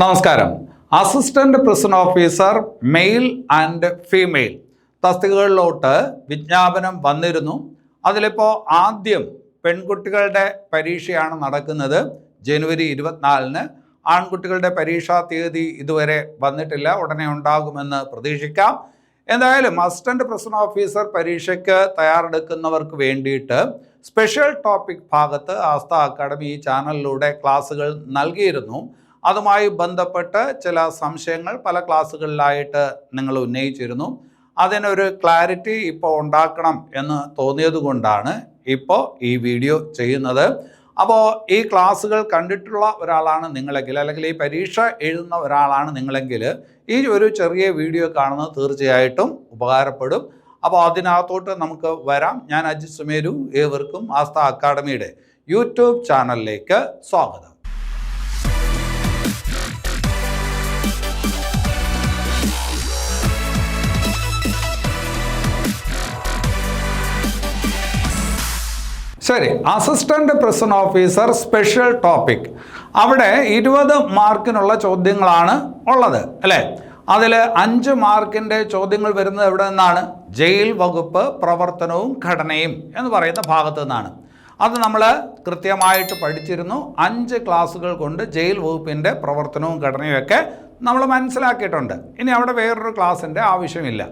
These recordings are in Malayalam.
നമസ്കാരം. Assistant prison officer male and female തസ്തികകളിലോട്ട് വിജ്ഞാപനം വന്നിരുന്നു. അതിലിപ്പോൾ ആദ്യം പെൺകുട്ടികളുടെ പരീക്ഷയാണ് നടക്കുന്നത്. ജനുവരി ഇരുപത്തിനാലിന് ആൺകുട്ടികളുടെ പരീക്ഷാ തീയതി ഇതുവരെ വന്നിട്ടില്ല. ഉടനെ ഉണ്ടാകുമെന്ന് പ്രതീക്ഷിക്കാം. എന്തായാലും അസിസ്റ്റന്റ് പ്രിസൺ ഓഫീസർ പരീക്ഷയ്ക്ക് തയ്യാറെടുക്കുന്നവർക്ക് വേണ്ടിയിട്ട് സ്പെഷ്യൽ ടോപ്പിക് ഭാഗത്ത് ആസ്ഥ അക്കാഡമി ചാനലിലൂടെ ക്ലാസ്സുകൾ നൽകിയിരുന്നു. അതുമായി ബന്ധപ്പെട്ട് ചില സംശയങ്ങൾ പല ക്ലാസ്സുകളിലായിട്ട് നിങ്ങൾ ഉന്നയിച്ചിരുന്നു. അതിനൊരു ക്ലാരിറ്റി ഇപ്പോൾ ഉണ്ടാക്കണം എന്ന് തോന്നിയത് കൊണ്ടാണ് ഇപ്പോൾ ഈ വീഡിയോ ചെയ്യുന്നത്. അപ്പോൾ ഈ ക്ലാസ്സുകൾ കണ്ടിട്ടുള്ള ഒരാളാണ് നിങ്ങളെങ്കിൽ അല്ലെങ്കിൽ ഈ പരീക്ഷ എഴുതുന്ന ഒരാളാണ് നിങ്ങളെങ്കിൽ ഈ ഒരു ചെറിയ വീഡിയോ കാണുന്നത് തീർച്ചയായിട്ടും ഉപകാരപ്പെടും. അപ്പോൾ അതിനകത്തോട്ട് നമുക്ക് വരാം. ഞാൻ അജിത് സുമേരു ഏവർക്കും ആസ്ഥ അക്കാഡമിയുടെ യൂട്യൂബ് ചാനലിലേക്ക് സ്വാഗതം. ശരി assistant prison officer special topic അവിടെ ഇരുപത് മാർക്കിനുള്ള ചോദ്യങ്ങളാണ് ഉള്ളത് അല്ലേ? അതിൽ അഞ്ച് മാർക്കിന്റെ ചോദ്യങ്ങൾ വരുന്നത് എവിടെ നിന്നാണ്? ജയിൽ വകുപ്പ് പ്രവർത്തനവും ഘടനയും എന്ന് പറയുന്ന ഭാഗത്തു നിന്നാണ്. അത് നമ്മൾ കൃത്യമായിട്ട് പഠിച്ചിരുന്നു. അഞ്ച് ക്ലാസ്സുകൾ കൊണ്ട് ജയിൽ വകുപ്പിന്റെ പ്രവർത്തനവും ഘടനയും ഒക്കെ നമ്മൾ മനസ്സിലാക്കിയിട്ടുണ്ട്. ഇനി അവിടെ വേറൊരു ക്ലാസ്സിന്റെ ആവശ്യമില്ല.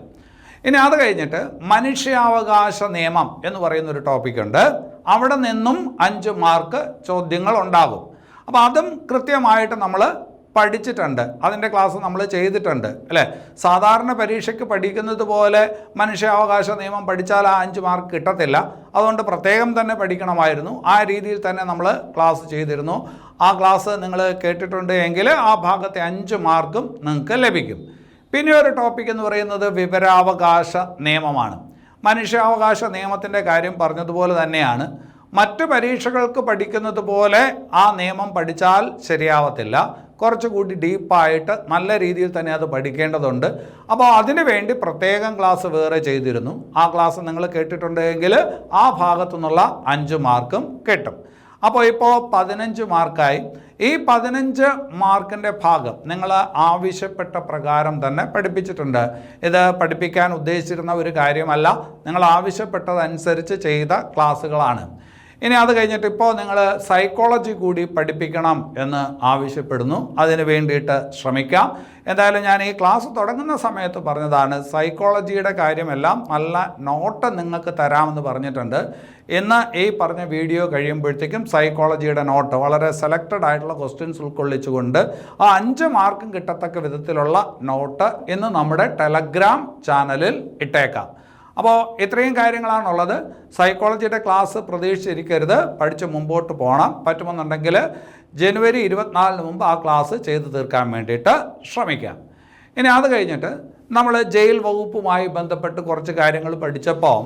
ഇനി അത് കഴിഞ്ഞിട്ട് മനുഷ്യാവകാശ നിയമം എന്ന് പറയുന്ന ഒരു ടോപ്പിക്കുണ്ട്. അവിടെ നിന്നും അഞ്ച് മാർക്ക് ചോദ്യങ്ങൾ ഉണ്ടാകും അപ്പോൾ അതും കൃത്യമായിട്ട് നമ്മൾ പഠിച്ചിട്ടുണ്ട്. അതിന്റെ ക്ലാസ് നമ്മൾ ചെയ്തിട്ടുണ്ട് അല്ലേ? സാധാരണ പരീക്ഷയ്ക്ക് പഠിക്കുന്നത് പോലെ മനുഷ്യാവകാശ നിയമം പഠിച്ചാൽ ആ അഞ്ച് മാർക്ക് കിട്ടത്തില്ല. അതുകൊണ്ട് പ്രത്യേകം തന്നെ പഠിക്കണമായിരുന്നു. ആ രീതിയിൽ തന്നെ നമ്മൾ ക്ലാസ് ചെയ്തിരുന്നു. ആ ക്ലാസ് നിങ്ങൾ കേട്ടിട്ടുണ്ട് എങ്കിൽ ആ ഭാഗത്തെ അഞ്ച് മാർക്കും നിങ്ങൾക്ക് ലഭിക്കും. പിന്നെ ഒരു ടോപ്പിക് എന്ന് പറയുന്നത് വിവരാവകാശ നിയമമാണ്. മനുഷ്യാവകാശ നിയമത്തിന്റെ കാര്യം പറഞ്ഞതുപോലെ തന്നെയാണ്. മറ്റ് പരീക്ഷകൾക്ക് പഠിക്കുന്നത് പോലെ ആ നിയമം പഠിച്ചാൽ ശരിയാവത്തില്ല. കുറച്ചുകൂടി ഡീപ്പായിട്ട് നല്ല രീതിയിൽ തന്നെ അത് പഠിക്കേണ്ടതുണ്ട്. അപ്പോൾ അതിനു വേണ്ടി പ്രത്യേകം ക്ലാസ് വേറെ ചെയ്തിരുന്നു. ആ ക്ലാസ് നിങ്ങൾ കേട്ടിട്ടുണ്ടെങ്കിൽ ആ ഭാഗത്തു നിന്നുള്ള അഞ്ച് മാർക്കും കിട്ടും. അപ്പോൾ ഇപ്പോൾ പതിനഞ്ച് മാർക്കായി. ഈ പതിനഞ്ച് മാർക്കിന്റെ ഭാഗം നിങ്ങൾ ആവശ്യപ്പെട്ട പ്രകാരം തന്നെ പഠിപ്പിച്ചിട്ടുണ്ട്. ഇത് പഠിപ്പിക്കാൻ ഉദ്ദേശിച്ചിരുന്ന ഒരു കാര്യമല്ല. നിങ്ങൾ ആവശ്യപ്പെട്ടതനുസരിച്ച് ചെയ്ത ക്ലാസ്സുകളാണ്. ഇനി അത് കഴിഞ്ഞിട്ട് ഇപ്പോൾ നിങ്ങൾ സൈക്കോളജി കൂടി പഠിപ്പിക്കണം എന്ന് ആവശ്യപ്പെടുന്നു. അതിന് വേണ്ടിയിട്ട് ശ്രമിക്കാം. എന്തായാലും ഞാൻ ഈ ക്ലാസ് തുടങ്ങുന്ന സമയത്ത് പറഞ്ഞതാണ് സൈക്കോളജിയുടെ കാര്യമെല്ലാം നല്ല നോട്ട് നിങ്ങൾക്ക് തരാമെന്ന് പറഞ്ഞിട്ടുണ്ട്. ഇന്ന് ഈ പറഞ്ഞ വീഡിയോ കഴിയുമ്പോഴത്തേക്കും സൈക്കോളജിയുടെ നോട്ട് വളരെ സെലക്റ്റഡ് ആയിട്ടുള്ള ക്വസ്റ്റ്യൻസ് ഉൾക്കൊള്ളിച്ചുകൊണ്ട് ആ അഞ്ച് മാർക്കും കിട്ടത്തക്ക വിധത്തിലുള്ള നോട്ട് ഇന്ന് നമ്മുടെ ടെലഗ്രാം ചാനലിൽ ഇട്ടേക്കാം. അപ്പോൾ ഇത്രയും കാര്യങ്ങളാണുള്ളത്. സൈക്കോളജിയുടെ ക്ലാസ് പ്രതീക്ഷിച്ചിരിക്കരുത്. പഠിച്ച് മുമ്പോട്ട് പോകണം പറ്റുമെന്നുണ്ടെങ്കിൽ ജനുവരി ഇരുപത്തിനാലിന് മുമ്പ് ആ ക്ലാസ് ചെയ്തു തീർക്കാൻ വേണ്ടിയിട്ട് ശ്രമിക്കാം. ഇനി അത് കഴിഞ്ഞിട്ട് നമ്മൾ ജയിൽ വകുപ്പുമായി ബന്ധപ്പെട്ട് കുറച്ച് കാര്യങ്ങൾ പഠിച്ചപ്പോൾ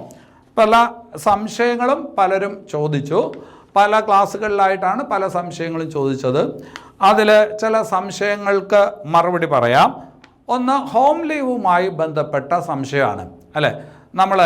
പല സംശയങ്ങളും പലരും ചോദിച്ചു. പല ക്ലാസ്സുകളിലായിട്ടാണ് പല സംശയങ്ങളും ചോദിച്ചത്. അതിൽ ചില സംശയങ്ങൾക്ക് മറുപടി പറയാം. ഒന്ന് ഹോം ലീവുമായി ബന്ധപ്പെട്ട സംശയമാണ്. അല്ലേ? നമ്മൾ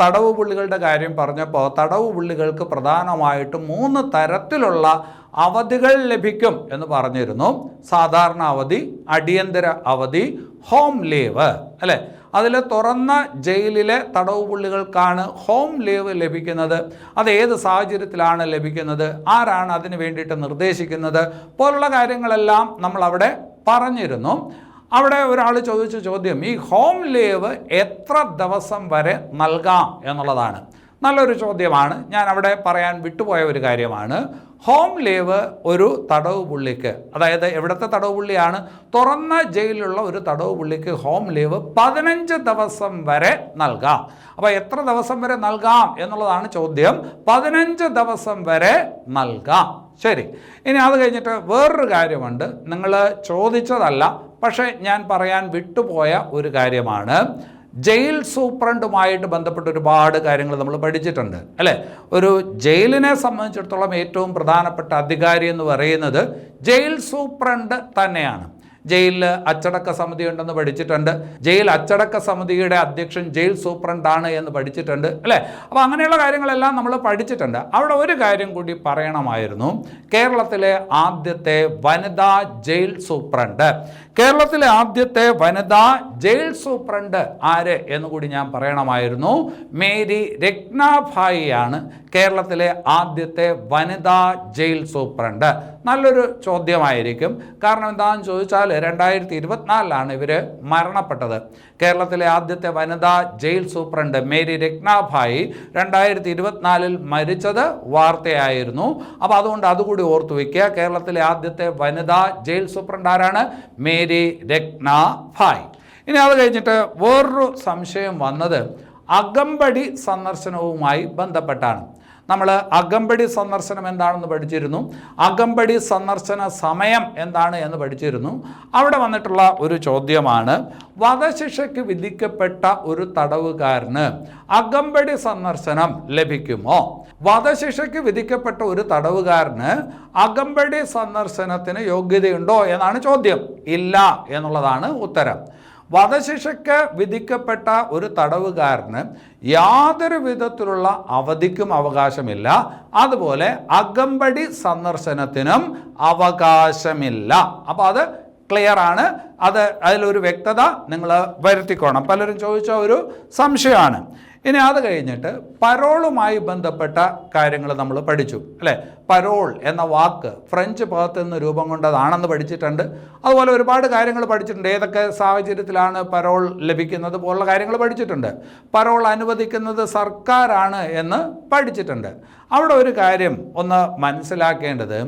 തടവ് പുള്ളികളുടെ കാര്യം പറഞ്ഞപ്പോൾ തടവ് പുള്ളികൾക്ക് പ്രധാനമായിട്ടും മൂന്ന് തരത്തിലുള്ള അവധികൾ ലഭിക്കും എന്ന് പറഞ്ഞിരുന്നു. സാധാരണ അവധി അടിയന്തര അവധി ഹോം ലീവ്. അല്ലേ? അതിൽ തുറന്ന ജയിലിലെ തടവ് പുള്ളികൾക്കാണ് ഹോം ലീവ് ലഭിക്കുന്നത്. അത് ഏത് സാഹചര്യത്തിലാണ് ലഭിക്കുന്നത്? ആരാണ് അതിന് വേണ്ടിയിട്ട് നിർദ്ദേശിക്കുന്നത്? പോലുള്ള കാര്യങ്ങളെല്ലാം നമ്മൾ അവിടെ പറഞ്ഞിരുന്നു. അവിടെ ഒരാൾ ചോദിച്ച ചോദ്യം ഈ ഹോം ലീവ് എത്ര ദിവസം വരെ നൽകാം? എന്നുള്ളതാണ്. നല്ലൊരു ചോദ്യമാണ്. ഞാൻ അവിടെ പറയാൻ വിട്ടുപോയ ഒരു കാര്യമാണ്. ഹോം ലീവ് ഒരു തടവ് പുള്ളിക്ക് അതായത് എവിടുത്തെ തടവ് പുള്ളിയാണ്? തുറന്ന ജയിലിലുള്ള ഒരു തടവ് പുള്ളിക്ക് ഹോം ലീവ് പതിനഞ്ച് ദിവസം വരെ നൽകാം. അപ്പോൾ എത്ര ദിവസം വരെ നൽകാം എന്നുള്ളതാണ് ചോദ്യം. പതിനഞ്ച് ദിവസം വരെ നൽകാം. ശരി. ഇനി അത് കഴിഞ്ഞിട്ട് വേറൊരു കാര്യമുണ്ട്. നിങ്ങൾ ചോദിച്ചതല്ല പക്ഷേ ഞാൻ പറയാൻ വിട്ടുപോയ ഒരു കാര്യമാണ്. ജയിൽ സൂപ്രണ്ടുമായിട്ട് ബന്ധപ്പെട്ട് ഒരുപാട് കാര്യങ്ങൾ നമ്മൾ പഠിച്ചിട്ടുണ്ട് അല്ലേ? ഒരു ജയിലിനെ സംബന്ധിച്ചിടത്തോളം ഏറ്റവും പ്രധാനപ്പെട്ട അധികാരി എന്ന് പറയുന്നത് ജയിൽ സൂപ്രണ്ട് തന്നെയാണ്. ജയിലിൽ അച്ചടക്ക സമിതി ഉണ്ടെന്ന് പഠിച്ചിട്ടുണ്ട്. ജയിൽ അച്ചടക്ക സമിതിയുടെ അധ്യക്ഷൻ ജയിൽ സൂപ്രണ്ടാണ് എന്ന് പഠിച്ചിട്ടുണ്ട് അല്ലേ? അപ്പോൾ അങ്ങനെയുള്ള കാര്യങ്ങളെല്ലാം നമ്മൾ പഠിച്ചിട്ടുണ്ട്. അവിടെ ഒരു കാര്യം കൂടി പറയണമായിരുന്നു. കേരളത്തിലെ ആദ്യത്തെ വനിതാ ജയിൽ സൂപ്രണ്ട് കേരളത്തിലെ ആദ്യത്തെ വനിതാ ജയിൽ സൂപ്രണ്ട് ആര് എന്ന് കൂടി ഞാൻ പറയണമായിരുന്നു. മേരി രത്നാഭായിയാണ് കേരളത്തിലെ ആദ്യത്തെ വനിതാ ജയിൽ സൂപ്രണ്ട്. നല്ലൊരു ചോദ്യമായിരിക്കും. കാരണം എന്താണെന്ന് ചോദിച്ചാൽ രണ്ടായിരത്തി ഇരുപത്തിനാലിലാണ് ഇവർ മരണപ്പെട്ടത്. കേരളത്തിലെ ആദ്യത്തെ വനിതാ ജയിൽ സൂപ്രണ്ട് മേരി രത്നാഭായി രണ്ടായിരത്തി ഇരുപത്തിനാലിൽ മരിച്ചത് വാർത്തയായിരുന്നു. അപ്പോൾ അതുകൊണ്ട് അതുകൂടി ഓർത്തു വയ്ക്കുക കേരളത്തിലെ ആദ്യത്തെ വനിതാ ജയിൽ സൂപ്രണ്ട് ആരാണ്? മേരി രത്നാഭായ് ഇനി അത് കഴിഞ്ഞിട്ട് വേറൊരു സംശയം വന്നത് അകമ്പടി സന്ദർശനവുമായി ബന്ധപ്പെട്ടാണ്. നമ്മൾ അകമ്പടി സന്ദർശനം എന്താണെന്ന് പഠിച്ചിരുന്നു. അകമ്പടി സന്ദർശന സമയം എന്താണ് എന്ന് പഠിച്ചിരുന്നു. അവിടെ വന്നിട്ടുള്ള ഒരു ചോദ്യമാണ് വധശിക്ഷയ്ക്ക് വിധിക്കപ്പെട്ട ഒരു തടവുകാരന് അകമ്പടി സന്ദർശനം ലഭിക്കുമോ? വധശിക്ഷയ്ക്ക് വിധിക്കപ്പെട്ട ഒരു തടവുകാരന് അകമ്പടി സന്ദർശനത്തിന് യോഗ്യതയുണ്ടോ എന്നാണ് ചോദ്യം. ഇല്ല എന്നുള്ളതാണ് ഉത്തരം. വധശിക്ഷയ്ക്ക് വിധിക്കപ്പെട്ട ഒരു തടവുകാരന് യാതൊരു വിധത്തിലുള്ള അവധിക്കും അവകാശമില്ല. അതുപോലെ അകമ്പടി സന്ദർശനത്തിനും അവകാശമില്ല. അപ്പോൾ അത് ക്ലിയർ ആണ്. അത് അതിലൊരു വ്യക്തത നിങ്ങൾ വരുത്തിക്കോണം. പലരും ചോദിച്ച ഒരു സംശയമാണ്. ഇനി അത് കഴിഞ്ഞിട്ട് പരോളുമായി ബന്ധപ്പെട്ട കാര്യങ്ങൾ നമ്മൾ പഠിച്ചു അല്ലേ? പരോൾ എന്ന വാക്ക് ഫ്രഞ്ച് പദത്തിൽ നിന്ന് രൂപം കൊണ്ടതാണെന്ന് പഠിച്ചിട്ടുണ്ട്. അതുപോലെ ഒരുപാട് കാര്യങ്ങൾ പഠിച്ചിട്ടുണ്ട്. ഏതൊക്കെ സാഹചര്യത്തിലാണ് പരോൾ ലഭിക്കുന്നത് പോലുള്ള കാര്യങ്ങൾ പഠിച്ചിട്ടുണ്ട്. പരോൾ അനുവദിക്കുന്നത് സർക്കാരാണ് എന്ന് പഠിച്ചിട്ടുണ്ട്. അവിടെ ഒരു കാര്യം ഒന്ന് മനസ്സിലാക്കേണ്ടത്.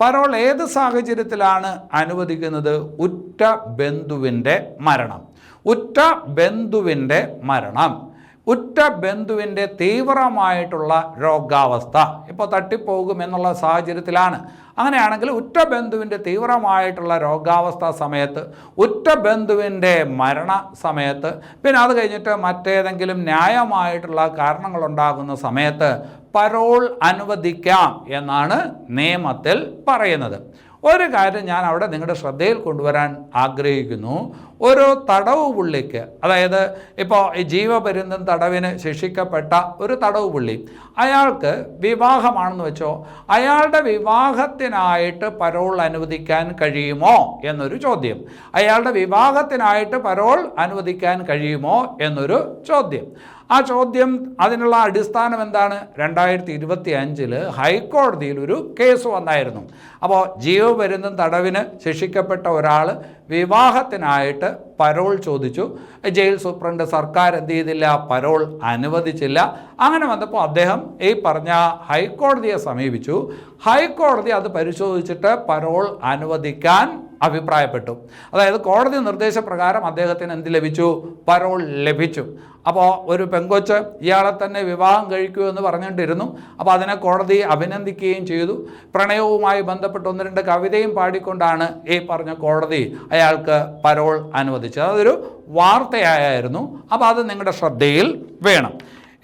പരോൾ ഏത് സാഹചര്യത്തിലാണ് അനുവദിക്കുന്നത്? ഉറ്റ ബന്ധുവിന്റെ മരണം. ഉറ്റ ബന്ധുവിന്റെ മരണം. ഉറ്റ ബന്ധുവിന്റെ തീവ്രമായിട്ടുള്ള രോഗാവസ്ഥ ഇപ്പോൾ തട്ടിപ്പോകും എന്നുള്ള സാഹചര്യത്തിലാണ്. അങ്ങനെയാണെങ്കിൽ ഉറ്റ ബന്ധുവിന്റെ തീവ്രമായിട്ടുള്ള രോഗാവസ്ഥ സമയത്ത് ഉറ്റ ബന്ധുവിന്റെ മരണ സമയത്ത് പിന്നെ അത് കഴിഞ്ഞിട്ട് മറ്റേതെങ്കിലും ന്യായമായിട്ടുള്ള കാരണങ്ങളുണ്ടാകുന്ന സമയത്ത് പരോൾ അനുവദിക്കാം എന്നാണ് നിയമത്തിൽ പറയുന്നത്. ഒരു കാര്യം ഞാൻ അവിടെ നിങ്ങളുടെ ശ്രദ്ധയിൽ കൊണ്ടുവരാൻ ആഗ്രഹിക്കുന്നു. ഓരോ തടവ് പുള്ളിക്ക് അതായത് ഇപ്പോൾ ഈ ജീവപര്യന്തം തടവിന് ശിക്ഷിക്കപ്പെട്ട ഒരു തടവ് പുള്ളി അയാൾക്ക് വിവാഹമാണെന്ന് വെച്ചോ അയാളുടെ വിവാഹത്തിനായിട്ട് പരോൾ അനുവദിക്കാൻ കഴിയുമോ എന്നൊരു ചോദ്യം. അയാളുടെ വിവാഹത്തിനായിട്ട് പരോൾ അനുവദിക്കാൻ കഴിയുമോ എന്നൊരു ചോദ്യം. ആ ചോദ്യം അതിനുള്ള അടിസ്ഥാനം എന്താണ്? രണ്ടായിരത്തി ഇരുപത്തി അഞ്ചിൽ ഹൈക്കോടതിയിൽ ഒരു കേസ് വന്നായിരുന്നു. അപ്പോൾ ജീവപര്യന്തം തടവിന് ശിക്ഷിക്കപ്പെട്ട ഒരാൾ വിവാഹത്തിനായിട്ട് പരോൾ ചോദിച്ചു. ജയിൽ സൂപ്രണ്ട് സർക്കാർ എന്ത് ചെയ്തില്ല? പരോൾ അനുവദിച്ചില്ല. അങ്ങനെ വന്നപ്പോൾ അദ്ദേഹം ഈ പറഞ്ഞ ഹൈക്കോടതിയെ സമീപിച്ചു. ഹൈക്കോടതി അത് പരിശോധിച്ചിട്ട് പരോൾ അനുവദിക്കാൻ അഭിപ്രായപ്പെട്ടു. അതായത് കോടതി നിർദ്ദേശപ്രകാരം അദ്ദേഹത്തിന് എന്ത് ലഭിച്ചു? പരോൾ ലഭിച്ചു. അപ്പോൾ ഒരു പെങ്കൊച്ച് ഇയാളെ തന്നെ വിവാഹം കഴിക്കൂ എന്ന് പറഞ്ഞുകൊണ്ടിരുന്നു. അപ്പോൾ അതിനെ കോടതി അഭിനന്ദിക്കുകയും ചെയ്തു. പ്രണയവുമായി ബന്ധപ്പെട്ട് ഒന്ന് രണ്ട് കവിതയും പാടിക്കൊണ്ടാണ് ഈ പറഞ്ഞ കോടതി അയാൾക്ക് പരോൾ അനുവദിച്ചത് അതൊരു വാർത്തയായിരുന്നു അപ്പോൾ അത് നിങ്ങളുടെ ശ്രദ്ധയിൽ വേണം.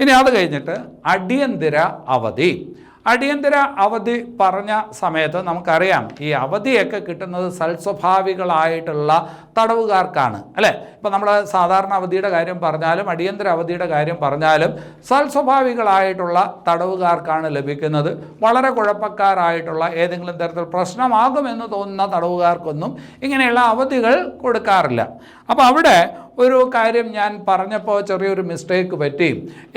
ഇനി അത് കഴിഞ്ഞിട്ട് അടിയന്തര അവധി. അടിയന്തര അവധി പറഞ്ഞ സമയത്ത് നമുക്കറിയാം ഈ അവധിയൊക്കെ കിട്ടുന്നത് സൽസ്വഭാവികളായിട്ടുള്ള തടവുകാർക്കാണ് അല്ലേ? ഇപ്പം നമ്മൾ സാധാരണ അവധിയുടെ കാര്യം പറഞ്ഞാലും അടിയന്തര അവധിയുടെ കാര്യം പറഞ്ഞാലും സൽസ്വഭാവികളായിട്ടുള്ള തടവുകാർക്കാണ് ലഭിക്കുന്നത്. വളരെ കുഴപ്പക്കാരായിട്ടുള്ള ഏതെങ്കിലും തരത്തിൽ പ്രശ്നമാകുമെന്ന് തോന്നുന്ന തടവുകാർക്കൊന്നും ഇങ്ങനെയുള്ള അവധികൾ കൊടുക്കാറില്ല. അപ്പോൾ അവിടെ ഒരു കാര്യം ഞാൻ പറഞ്ഞപ്പോൾ ചെറിയൊരു മിസ്റ്റേക്ക് പറ്റി.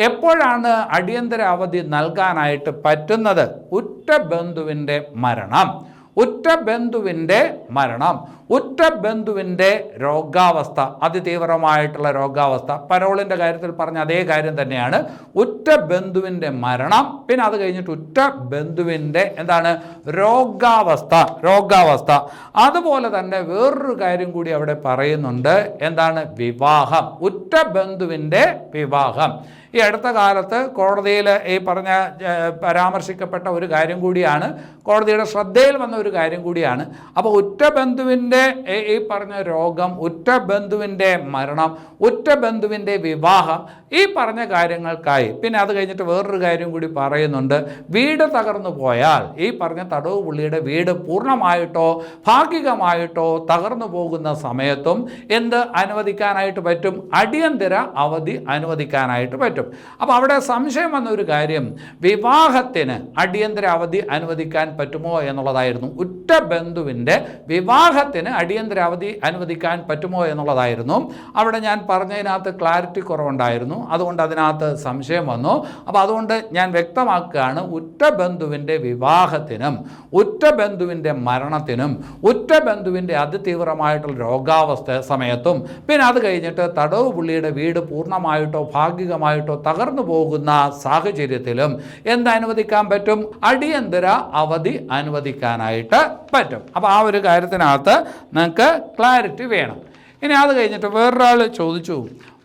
എപ്പോഴാണ് അടിയന്തര അവധി നൽകാനായിട്ട് പറ്റുന്നത്? ഉറ്റ ബന്ധുവിന്റെ മരണം. ഉറ്റ ബന്ധുവിന്റെ മരണം ഉറ്റ ബന്ധുവിന്റെ രോഗാവസ്ഥ അതിതീവ്രമായിട്ടുള്ള രോഗാവസ്ഥ. പരോളിന്റെ കാര്യത്തിൽ പറഞ്ഞ അതേ കാര്യം തന്നെയാണ്. ഉറ്റ ബന്ധുവിന്റെ മരണം പിന്നെ അത് കഴിഞ്ഞിട്ട് ഉറ്റ ബന്ധുവിന്റെ എന്താണ്? രോഗാവസ്ഥ രോഗാവസ്ഥ. അതുപോലെ തന്നെ വേറൊരു കാര്യം കൂടി അവിടെ പറയുന്നുണ്ട്. എന്താണ്? വിവാഹം. ഉറ്റ ബന്ധുവിന്റെ വിവാഹം. ഈ അടുത്ത കാലത്ത് കോടതിയിൽ ഈ പറഞ്ഞ പരാമർശിക്കപ്പെട്ട ഒരു കാര്യം കൂടിയാണ്. കോടതിയുടെ ശ്രദ്ധയിൽ വന്ന ഒരു കാര്യം കൂടിയാണ്. അപ്പോൾ ഉറ്റ ബന്ധുവിന്റെ ഈ- പറഞ്ഞ രോഗം ഉറ്റ ബന്ധുവിന്റെ മരണം ഉറ്റ ബന്ധുവിന്റെ വിവാഹം ഈ പറഞ്ഞ കാര്യങ്ങൾക്കായി. പിന്നെ അത് കഴിഞ്ഞിട്ട് വേറൊരു കാര്യം കൂടി പറയുന്നുണ്ട്. വീട് തകർന്നു പോയാൽ ഈ പറഞ്ഞ തടവ് പുള്ളിയുടെ വീട് പൂർണമായിട്ടോ ഭാഗികമായിട്ടോ തകർന്നു പോകുന്ന സമയത്തും എന്ത് അനുവദിക്കാനായിട്ട് പറ്റും? അടിയന്തര അവധി അനുവദിക്കാനായിട്ട് പറ്റും. അപ്പോൾ അവിടെ സംശയം വന്ന ഒരു കാര്യം വിവാഹത്തിന് അടിയന്തര അവധി അനുവദിക്കാൻ പറ്റുമോ എന്നുള്ളതായിരുന്നു. ഉറ്റ ബന്ധുവിന്റെ വിവാഹത്തിന് അടിയന്തര അവധി അനുവദിക്കാൻ പറ്റുമോ എന്നുള്ളതായിരുന്നു. അവിടെ ഞാൻ പറഞ്ഞതിനകത്ത് ക്ലാരിറ്റി കുറവുണ്ടായിരുന്നു. അതുകൊണ്ട് അതിനകത്ത് സംശയം വന്നു. അപ്പോൾ അതുകൊണ്ട് ഞാൻ വ്യക്തമാക്കുകയാണ് ഉറ്റ ബന്ധുവിന്റെ വിവാഹത്തിനും ഉറ്റ ബന്ധുവിന്റെ മരണത്തിനും ഉറ്റ ബന്ധുവിന്റെ അതിതീവ്രമായിട്ടുള്ള രോഗാവസ്ഥ സമയത്തും പിന്നെ അത് കഴിഞ്ഞിട്ട് തടവ് പുള്ളിയുടെ വീട് പൂർണമായിട്ടോ ഭാഗികമായിട്ടോ തകർന്നു പോകുന്ന സാഹചര്യത്തിലും എന്ത് അനുവദിക്കാൻ പറ്റും? അടിയന്തര അവധി അനുവദിക്കാനായിട്ട് പറ്റും. അപ്പോൾ ആ ഒരു കാര്യത്തിനകത്ത് നിങ്ങൾക്ക് ക്ലാരിറ്റി വേണം. ഇനി അത് കഴിഞ്ഞിട്ട് വേറൊരാൾ ചോദിച്ചു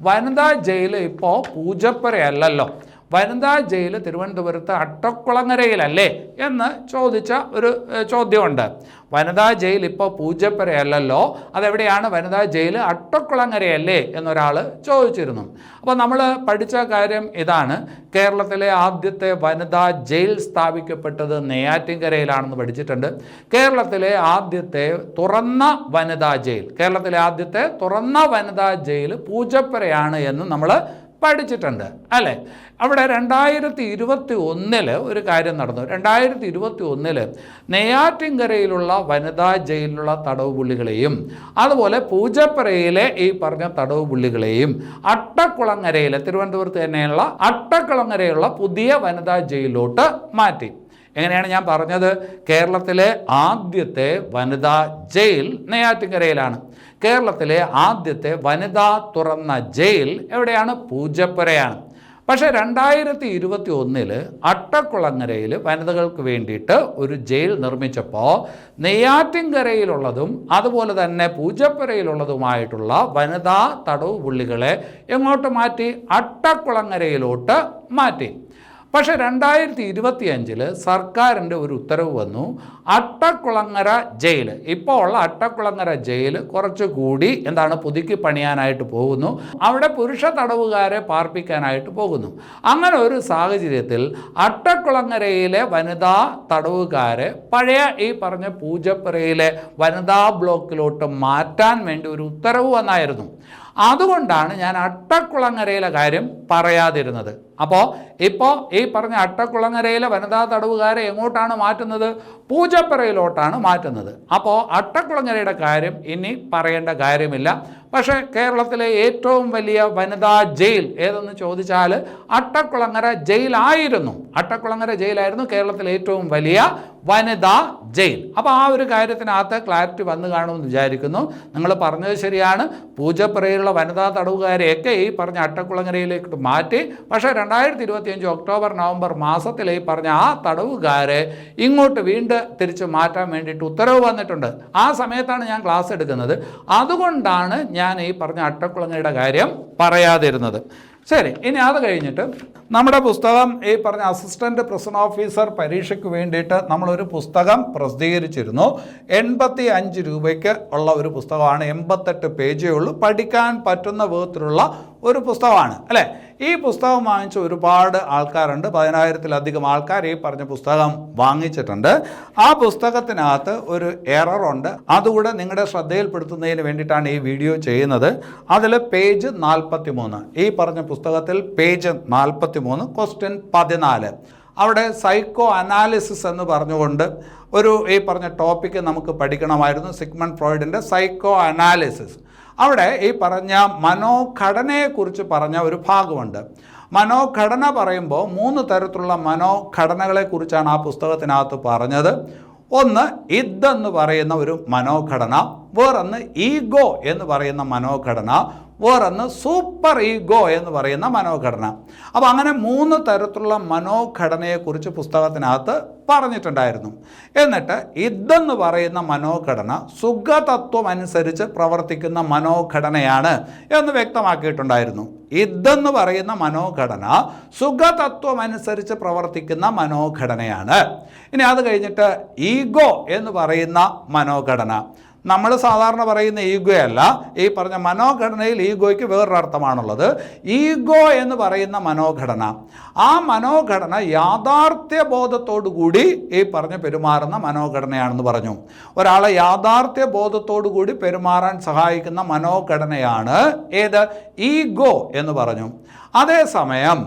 വനിതാ ജയിൽ ഇപ്പോൾ പൂജപ്പുരയല്ലല്ലോ. വനിതാ ജയിൽ തിരുവനന്തപുരത്ത് അട്ടക്കുളങ്ങരയിലല്ലേ എന്ന് ചോദിച്ച ഒരു ചോദ്യമുണ്ട്. വനിതാ ജയിൽ ഇപ്പോൾ പൂജപ്പുരയല്ലല്ലോ അതെവിടെയാണ് വനിതാ ജയിൽ അട്ടക്കുളങ്ങരയല്ലേ എന്നൊരാൾ ചോദിച്ചിരുന്നു. അപ്പോൾ നമ്മൾ പഠിച്ച കാര്യം ഇതാണ്. കേരളത്തിലെ ആദ്യത്തെ വനിതാ ജയിൽ സ്ഥാപിക്കപ്പെട്ടത് നെയ്യാറ്റിൻകരയിലാണെന്ന് പഠിച്ചിട്ടുണ്ട്. കേരളത്തിലെ ആദ്യത്തെ തുറന്ന വനിതാ ജയിൽ കേരളത്തിലെ ആദ്യത്തെ തുറന്ന വനിതാ ജയിൽ പൂജപ്പുരയാണ് എന്ന് നമ്മൾ പഠിച്ചിട്ടുണ്ട് അല്ലേ? അവിടെ രണ്ടായിരത്തി ഇരുപത്തി ഒന്നിൽ ഒരു കാര്യം നടന്നു. രണ്ടായിരത്തി ഇരുപത്തി ഒന്നിൽ നെയ്യാറ്റിൻകരയിലുള്ള വനിതാ ജയിലിലുള്ള തടവ് പുള്ളികളെയും അതുപോലെ പൂജപ്പുരയിലെ ഈ പറഞ്ഞ തടവ് പുള്ളികളെയും അട്ടക്കുളങ്ങരയിലെ തിരുവനന്തപുരത്ത് തന്നെയുള്ള അട്ടക്കുളങ്ങരയുള്ള പുതിയ വനിതാ ജയിലിലോട്ട് മാറ്റി. എങ്ങനെയാണ് ഞാൻ പറഞ്ഞത്? കേരളത്തിലെ ആദ്യത്തെ വനിതാ ജയിൽ നെയ്യാറ്റിൻകരയിലാണ്. കേരളത്തിലെ ആദ്യത്തെ വനിതാ തുറന്ന ജയിൽ എവിടെയാണ്? പൂജപ്പുരയാണ്. പക്ഷേ രണ്ടായിരത്തി ഇരുപത്തി ഒന്നിൽ അട്ടക്കുളങ്ങരയിൽ വനിതകൾക്ക് വേണ്ടിയിട്ട് ഒരു ജയിൽ നിർമ്മിച്ചപ്പോൾ നെയ്യാറ്റിൻകരയിലുള്ളതും അതുപോലെ തന്നെ പൂജപ്പുരയിലുള്ളതുമായിട്ടുള്ള വനിതാ തടവ് പുള്ളികളെ എങ്ങോട്ട് മാറ്റി? അട്ടക്കുളങ്ങരയിലോട്ട് മാറ്റി. പക്ഷേ രണ്ടായിരത്തി ഇരുപത്തി അഞ്ചിൽ സർക്കാരിന്റെ ഒരു ഉത്തരവ് വന്നു അട്ടക്കുളങ്ങര ജയിൽ ഇപ്പോൾ ഉള്ള അട്ടക്കുളങ്ങര ജയിൽ കുറച്ചുകൂടി എന്താണ് പുതുക്കി പണിയാനായിട്ട് പോകുന്നു. അവിടെ പുരുഷ തടവുകാരെ പാർപ്പിക്കാനായിട്ട് പോകുന്നു. അങ്ങനെ ഒരു സാഹചര്യത്തിൽ അട്ടക്കുളങ്ങരയിലെ വനിതാ തടവുകാരെ പഴയ ഈ പറഞ്ഞ പൂജപ്പുരയിലെ വനിതാ ബ്ലോക്കിലോട്ട് മാറ്റാൻ വേണ്ടി ഒരു ഉത്തരവ് വന്നായിരുന്നു. അതുകൊണ്ടാണ് ഞാൻ അട്ടക്കുളങ്ങരയിലെ കാര്യം പറയാതിരുന്നത്. അപ്പോൾ ഇപ്പോൾ ഈ പറഞ്ഞ അട്ടക്കുളങ്ങരയിലെ വനിതാ തടവുകാരെ എങ്ങോട്ടാണ് മാറ്റുന്നത്? പൂജപ്പുരയിലോട്ടാണ് മാറ്റുന്നത്. അപ്പോൾ അട്ടക്കുളങ്ങരയുടെ കാര്യം ഇനി പറയേണ്ട കാര്യമില്ല. പക്ഷേ കേരളത്തിലെ ഏറ്റവും വലിയ വനിതാ ജയിൽ ഏതെന്ന് ചോദിച്ചാൽ അട്ടക്കുളങ്ങര ജയിലായിരുന്നു. അട്ടക്കുളങ്ങര ജയിലായിരുന്നു കേരളത്തിലെ ഏറ്റവും വലിയ വനിതാ ജയിൽ. അപ്പോൾ ആ ഒരു കാര്യത്തിനകത്ത് ക്ലാരിറ്റി വന്നു കാണുമെന്ന് വിചാരിക്കുന്നു. നിങ്ങൾ പറഞ്ഞത് ശരിയാണ്. പൂജപ്പുരയിലുള്ള വനിതാ തടവുകാരെയൊക്കെ ഈ പറഞ്ഞ അട്ടക്കുളങ്ങരയിലേക്ക് മാറ്റി. പക്ഷേ രണ്ടായിരത്തി ഇരുപത്തിയഞ്ച് ഒക്ടോബർ നവംബർ മാസത്തിലെ ഈ പറഞ്ഞ ആ തടവുകാരെ ഇങ്ങോട്ട് വീണ്ടും തിരിച്ച് മാറ്റാൻ വേണ്ടിയിട്ട് ഉത്തരവ് വന്നിട്ടുണ്ട്. ആ സമയത്താണ് ഞാൻ ക്ലാസ് എടുക്കുന്നത്. അതുകൊണ്ടാണ് ഞാൻ ഈ പറഞ്ഞ അട്ടക്കുളങ്ങയുടെ കാര്യം പറയാതിരുന്നത്. ശരി ഇനി അത് കഴിഞ്ഞിട്ട് നമ്മുടെ പുസ്തകം ഈ പറഞ്ഞ അസിസ്റ്റന്റ് പ്രസൺ ഓഫീസർ പരീക്ഷയ്ക്ക് വേണ്ടിയിട്ട് നമ്മളൊരു പുസ്തകം പ്രസിദ്ധീകരിച്ചിരുന്നു. എൺപത്തി അഞ്ച് രൂപയ്ക്ക് ഉള്ള ഒരു പുസ്തകമാണ് എൺപത്തെട്ട് പേജേ ഉള്ളൂ. പഠിക്കാൻ പറ്റുന്ന വിധത്തിലുള്ള ഒരു പുസ്തകമാണ് അല്ലേ? ഈ പുസ്തകം വാങ്ങിച്ച ഒരുപാട് ആൾക്കാരുണ്ട് പതിനായിരത്തിലധികം ആൾക്കാർ ഈ പറഞ്ഞ പുസ്തകം വാങ്ങിച്ചിട്ടുണ്ട്. ആ പുസ്തകത്തിനകത്ത് ഒരു എററുണ്ട് അതുകൂടെ നിങ്ങളുടെ ശ്രദ്ധയിൽപ്പെടുത്തുന്നതിന് വേണ്ടിയിട്ടാണ് ഈ വീഡിയോ ചെയ്യുന്നത്. അതിൽ പേജ് നാൽപ്പത്തി ഈ പറഞ്ഞ പുസ്തകത്തിൽ പേജ് നാൽപ്പത്തി മൂന്ന് ക്വസ്റ്റ്യൻ പതിനാല്. അവിടെ സൈക്കോ അനാലിസിസ് എന്ന് പറഞ്ഞുകൊണ്ട് ഒരു ഈ പറഞ്ഞ ടോപ്പിക്ക് നമുക്ക് പഠിക്കണമായിരുന്നു സിഗ്മൺ ഫ്രോയിഡിന്റെ സൈക്കോ അനാലിസിസ് അവിടെ ഈ പറഞ്ഞ മനോഘടനയെക്കുറിച്ച് പറഞ്ഞ ഒരു ഭാഗമുണ്ട്. മനോഘടന പറയുമ്പോൾ മൂന്ന് തരത്തിലുള്ള മനോഘടനകളെക്കുറിച്ചാണ് ആ പുസ്തകത്തിനകത്ത് പറഞ്ഞത്. ഒന്ന് ഇദ് എന്ന് പറയുന്ന ഒരു മനോഘടന വേറൊന്ന് ഈഗോ എന്ന് പറയുന്ന മനോഘടന വേറൊന്ന് സൂപ്പർ ഈഗോ എന്ന് പറയുന്ന മനോഘടന. അപ്പോൾ അങ്ങനെ മൂന്ന് തരത്തിലുള്ള മനോഘടനയെക്കുറിച്ച് പുസ്തകത്തിനകത്ത് പറഞ്ഞിട്ടുണ്ടായിരുന്നു. എന്നിട്ട് ഇതെന്ന് പറയുന്ന മനോഘടന സുഖതത്വം അനുസരിച്ച് പ്രവർത്തിക്കുന്ന മനോഘടനയാണ് എന്ന് വ്യക്തമാക്കിയിട്ടുണ്ടായിരുന്നു. ഇതെന്ന് പറയുന്ന മനോഘടന സുഖതത്വം അനുസരിച്ച് പ്രവർത്തിക്കുന്ന മനോഘടനയാണ്. ഇനി അത് കഴിഞ്ഞിട്ട് ഈഗോ എന്ന് പറയുന്ന മനോഘടന. നമ്മൾ സാധാരണ പറയുന്ന ഈഗോ അല്ല ഈ പറഞ്ഞ മനോഘടനയിൽ ഈഗോയ്ക്ക് വേറൊരർത്ഥമാണുള്ളത് ഈഗോ എന്ന് പറയുന്ന മനോഘടന. ആ മനോഘടന യാഥാർത്ഥ്യ ബോധത്തോടു കൂടി ഈ പറഞ്ഞ പെരുമാറുന്ന മനോഘടനയാണെന്ന് പറഞ്ഞു. ഒരാളെ യാഥാർത്ഥ്യ ബോധത്തോടു കൂടി പെരുമാറാൻ സഹായിക്കുന്ന മനോഘടനയാണ് ഏത്? ഈഗോ എന്ന് പറഞ്ഞു. അതേസമയം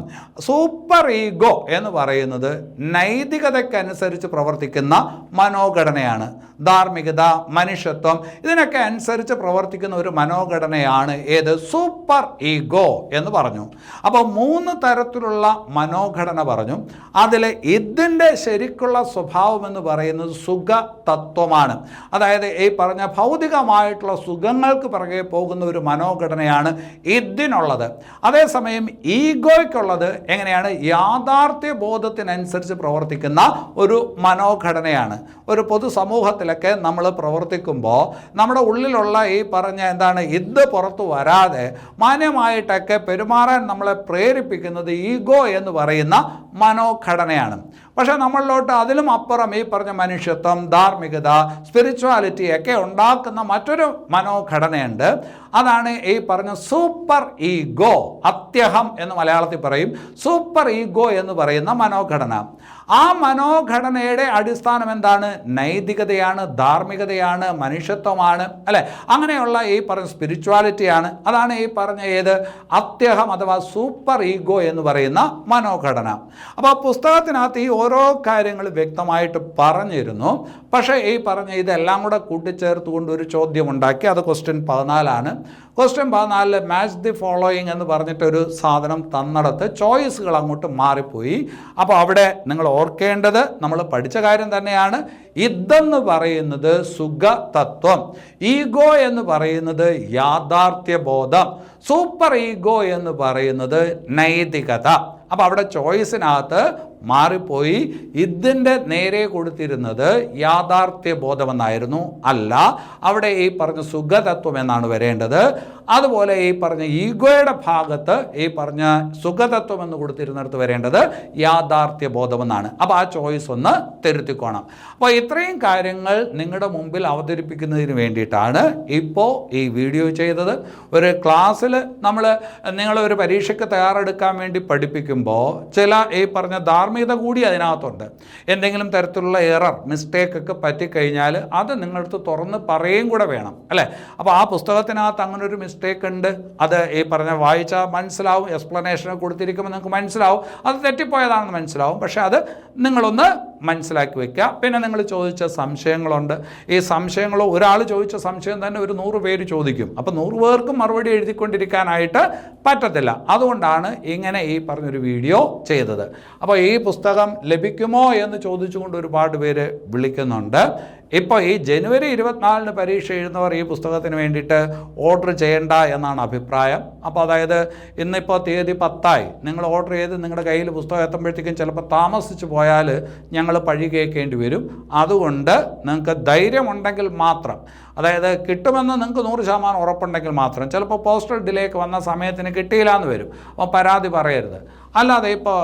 സൂപ്പർ ഈഗോ എന്ന് പറയുന്നത് നൈതികതയ്ക്കനുസരിച്ച് പ്രവർത്തിക്കുന്ന മനോഘടനയാണ്. ധാർമ്മികത മനുഷ്യത്വം ഇതിനൊക്കെ അനുസരിച്ച് പ്രവർത്തിക്കുന്ന ഒരു മനോഘടനയാണ് ഏത്? സൂപ്പർ ഈഗോ എന്ന് പറഞ്ഞു. അപ്പോൾ മൂന്ന് തരത്തിലുള്ള മനോഘടന പറഞ്ഞു. അതിൽ ഇതിന്റെ ശരിക്കുള്ള സ്വഭാവം എന്ന് പറയുന്നത് സുഖ തത്വമാണ് അതായത് ഈ പറഞ്ഞ ഭൗതികമായിട്ടുള്ള സുഖങ്ങൾക്ക് പിറകെ പോകുന്ന ഒരു മനോഘടനയാണ് ഇതിനുള്ളത്. അതേസമയം ഈഗോയ്ക്കുള്ളത് എങ്ങനെയാണ്? യാഥാർത്ഥ്യ ബോധത്തിനനുസരിച്ച് പ്രവർത്തിക്കുന്ന ഒരു മനോഘടനയാണ്. ഒരു പൊതുസമൂഹത്തിലൊക്കെ നമ്മൾ പ്രവർത്തിക്കുമ്പോൾ നമ്മുടെ ഉള്ളിലുള്ള ഈ പറഞ്ഞ എന്താണ് ഇത് പുറത്തു വരാതെ മാന്യമായിട്ടൊക്കെ പെരുമാറാൻ നമ്മളെ പ്രേരിപ്പിക്കുന്നത് ഈഗോ എന്ന് പറയുന്ന മനോഘടനയാണ്. പക്ഷേ നമ്മളിലോട്ട് അതിലും അപ്പുറം ഈ പറഞ്ഞ മനുഷ്യത്വം ധാർമ്മികത സ്പിരിച്വാലിറ്റി ഒക്കെ ഉണ്ടാക്കുന്ന മറ്റൊരു മനോഘടനയുണ്ട്. അതാണ് ഈ പറഞ്ഞ സൂപ്പർ ഈഗോ അത്യഹം എന്ന് മലയാളത്തിൽ പറയും. സൂപ്പർ ഈഗോ എന്ന് പറയുന്ന മനോഘടന. ആ മനോഘടനയുടെ അടിസ്ഥാനം എന്താണ്? നൈതികതയാണ് ധാർമ്മികതയാണ് മനുഷ്യത്വമാണ് അല്ലേ? അങ്ങനെയുള്ള ഈ പറഞ്ഞ സ്പിരിച്വാലിറ്റിയാണ് അതാണ് ഈ പറഞ്ഞ ഏത്? അത്യഹം അഥവാ സൂപ്പർ ഈഗോ എന്ന് പറയുന്ന മനോഘടന. അപ്പോൾ പുസ്തകത്തിനകത്ത് ഈ ഓരോ കാര്യങ്ങൾ വ്യക്തമായിട്ട് പറഞ്ഞിരുന്നു. പക്ഷേ ഈ പറഞ്ഞ ഇതെല്ലാം കൂടെ കൂട്ടിച്ചേർത്തുകൊണ്ട് ഒരു ചോദ്യം ഉണ്ടാക്കി അത് ക്വസ്റ്റ്യൻ പതിനാലാണ്. ക്വസ്റ്റ്യൻ പതിനാലിൽ മാച്ച് ദി ഫോളോയിങ് എന്ന് പറഞ്ഞിട്ടൊരു സാധനം തന്നിടത്ത് ചോയ്സുകൾ അങ്ങോട്ട് മാറിപ്പോയി. അപ്പോൾ അവിടെ നിങ്ങൾ ഓർക്കേണ്ടത് നമ്മൾ പഠിച്ച കാര്യം തന്നെയാണ്. ഇതെന്ന് പറയുന്നത് സുഖ തത്വം ഈഗോ എന്ന് പറയുന്നത് യാഥാർത്ഥ്യ ബോധം സൂപ്പർ ഈഗോ എന്ന് പറയുന്നത് നൈതികത. അപ്പോൾ അവിടെ ചോയ്സിനകത്ത് മാറിപ്പോയി. ഇതിന്റെ നേരെ കൊടുത്തിരുന്നത് യാഥാർത്ഥ്യ ബോധമെന്നായിരുന്നു അല്ല അവിടെ ഈ പറഞ്ഞ സുഖതത്വം എന്നാണ് വരേണ്ടത്. അതുപോലെ ഈ പറഞ്ഞ ഈഗോയുടെ ഭാഗത്ത് ഈ പറഞ്ഞ സുഖതത്വം എന്ന് കൊടുത്തിരുന്നിടത്ത് വരേണ്ടത് യാഥാർത്ഥ്യ ബോധമെന്നാണ് അപ്പോൾ ആ ചോയ്സ് ഒന്ന് തിരുത്തിക്കോണം. അപ്പോൾ ഇത്രയും കാര്യങ്ങൾ നിങ്ങളുടെ മുമ്പിൽ അവതരിപ്പിക്കുന്നതിന് വേണ്ടിയിട്ടാണ് ഇപ്പോൾ ഈ വീഡിയോ ചെയ്തത്. ഒരു ക്ലാസ്സിൽ നമ്മൾ നിങ്ങളൊരു പരീക്ഷയ്ക്ക് തയ്യാറെടുക്കാൻ വേണ്ടി പഠിപ്പിക്കുമ്പോൾ ചില ഈ പറഞ്ഞ ധാർമ്മികത കൂടി അതിനകത്തുണ്ട്. എന്തെങ്കിലും തരത്തിലുള്ള എറർ മിസ്റ്റേക്ക് ഒക്കെ പറ്റിക്കഴിഞ്ഞാൽ അത് നിങ്ങളടുത്ത് തുറന്ന് പറയുകയും കൂടെ വേണം അല്ലേ? അപ്പോൾ ആ പുസ്തകത്തിനകത്ത് അങ്ങനെ ഒരു മിസ്റ്റേക്ക് ഉണ്ട്. അത് ഈ പറഞ്ഞ വായിച്ചാൽ മനസ്സിലാവും എക്സ്പ്ലനേഷൻ കൊടുത്തിരിക്കുമ്പോൾ നിങ്ങൾക്ക് മനസ്സിലാവും. അത് തെറ്റിപ്പോയതാണെന്ന് മനസ്സിലാവും. പക്ഷേ അത് നിങ്ങളൊന്ന് മനസ്സിലാക്കി വെക്കുക. പിന്നെ നിങ്ങൾ ചോദിച്ച സംശയങ്ങളുണ്ട്. ഈ സംശയങ്ങൾ ഒരാൾ ചോദിച്ച സംശയം തന്നെ ഒരു നൂറ് പേര് ചോദിക്കും. അപ്പോൾ നൂറ് പേർക്കും മറുപടി എഴുതിക്കൊണ്ടിരിക്കാനായിട്ട് പറ്റത്തില്ല. അതുകൊണ്ടാണ് ഇങ്ങനെ ഈ പറഞ്ഞൊരു വീഡിയോ ചെയ്തത്. അപ്പോൾ ഈ പുസ്തകം ലഭിക്കുമോ എന്ന് ചോദിച്ചുകൊണ്ട് ഒരുപാട് പേര് വിളിക്കുന്നുണ്ട്. ഇപ്പോൾ ഈ ജനുവരി ഇരുപത്തിനാലിന് പരീക്ഷ എഴുതുന്നവർ ഈ പുസ്തകത്തിന് വേണ്ടിയിട്ട് ഓർഡർ ചെയ്യേണ്ട എന്നാണ് അഭിപ്രായം. അപ്പോൾ അതായത് ഇന്നിപ്പോൾ തീയതി പത്തായി. നിങ്ങൾ ഓർഡർ ചെയ്ത് നിങ്ങളുടെ കയ്യിൽ പുസ്തകം എത്തുമ്പോഴത്തേക്കും ചിലപ്പോൾ താമസിച്ച് പോയാൽ ഞങ്ങൾ പഴി കേൾക്കേണ്ടി വരും. അതുകൊണ്ട് നിങ്ങൾക്ക് ധൈര്യമുണ്ടെങ്കിൽ മാത്രം. അതായത് കിട്ടുമെന്ന് നിങ്ങൾക്ക് നൂറ് ശതമാനം ഉറപ്പുണ്ടെങ്കിൽ മാത്രം. ചിലപ്പോൾ പോസ്റ്റൽ ഡിലേക്ക് വന്ന സമയത്തിന് കിട്ടിയില്ല എന്ന് വരും. അപ്പോൾ പരാതി പറയരുത്. അല്ലാതെ ഇപ്പോൾ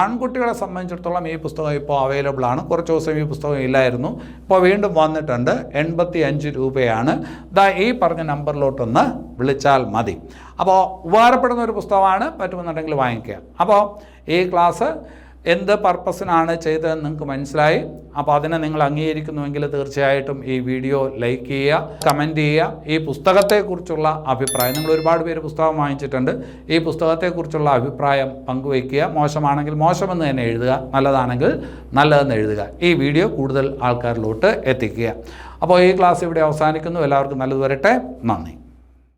ആൺകുട്ടികളെ സംബന്ധിച്ചിടത്തോളം ഈ പുസ്തകം ഇപ്പോൾ അവൈലബിൾ ആണ്. കുറച്ച് ദിവസം ഈ പുസ്തകം ഇല്ലായിരുന്നു. ഇപ്പോൾ വീണ്ടും വന്നിട്ടുണ്ട്. എൺപത്തി അഞ്ച് രൂപയാണ്. ദാ ഈ പറഞ്ഞ നമ്പറിലോട്ടൊന്ന് വിളിച്ചാൽ മതി. അപ്പോൾ ഉപകാരപ്പെടുന്ന ഒരു പുസ്തകമാണ്. പറ്റുമെന്നുണ്ടെങ്കിൽ വാങ്ങിക്കുക. അപ്പോൾ ഈ ക്ലാസ് എന്ത് പർപ്പസിനാണ് ചെയ്തതെന്ന് നിങ്ങൾക്ക് മനസ്സിലായി? അപ്പോൾ അതിനെ നിങ്ങൾ അംഗീകരിക്കുന്നുവെങ്കിൽ തീർച്ചയായിട്ടും ഈ വീഡിയോ ലൈക്ക് ചെയ്യുക കമന്റ് ചെയ്യുക. ഈ പുസ്തകത്തെക്കുറിച്ചുള്ള അഭിപ്രായം നിങ്ങൾ ഒരുപാട് പേര് പുസ്തകം വാങ്ങിച്ചിട്ടുണ്ട്. ഈ പുസ്തകത്തെക്കുറിച്ചുള്ള അഭിപ്രായം പങ്കുവയ്ക്കുക. മോശമാണെങ്കിൽ മോശമെന്ന് തന്നെ എഴുതുക നല്ലതാണെങ്കിൽ നല്ലതെന്ന് എഴുതുക. ഈ വീഡിയോ കൂടുതൽ ആൾക്കാരിലോട്ട് എത്തിക്കുക. അപ്പോൾ ഈ ക്ലാസ് ഇവിടെ അവസാനിക്കുന്നു. എല്ലാവർക്കും നല്ലത് വരട്ടെ. നന്ദി.